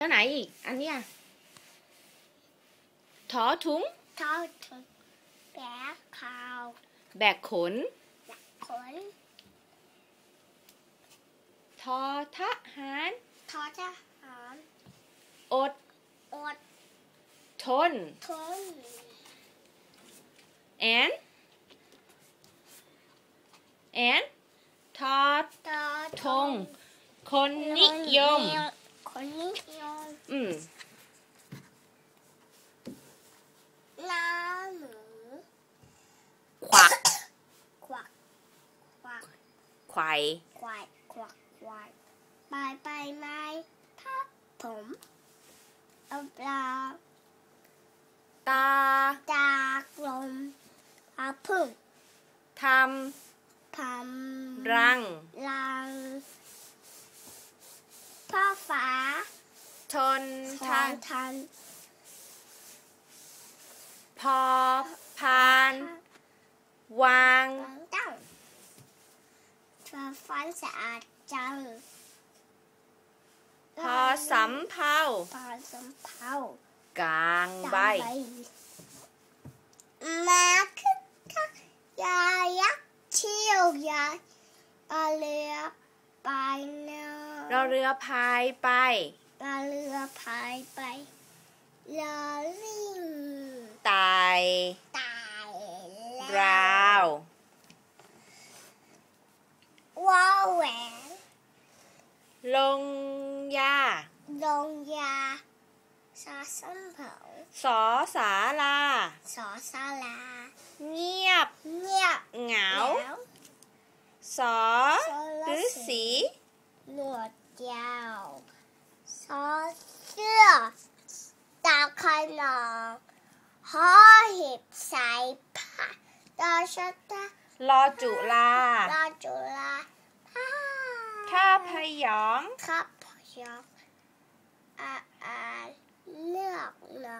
แล้วไหนอีก อันเนี้ยถอถุงทอถึงแบกขาวแบกขนขนทอทหารทอทหารอดอดทนทนแอนแอนทอตอทงคนนิยม คนนิยมอืมน้าหนูขวักควักควักไขวควายควักควา ทนททาอนนทัน พอพาน วางวางตั้งเธอฟันสะอาดจัง พอสำเภาพอสำเภากลางใบมาคึกคักยายักษ์เชี่ยวยายเอาเรือไปเนเราเรือพายไป เอาเรือพายไปเรือลิงไต่ตายแล้วราวว้าวแหวนลงยาลงยาซอส้มเผาสอสาลาสอสาลา เงียบ เงียบ เหงาแล้วสอหรือสีหนวดยาวซอเสื้อตาขนอง หอหีบใส่ผ้าตาชะตารอจุลาลาจุฬาผ้าท่าพยองครับพยองอาอาเลือกน้องอืมเ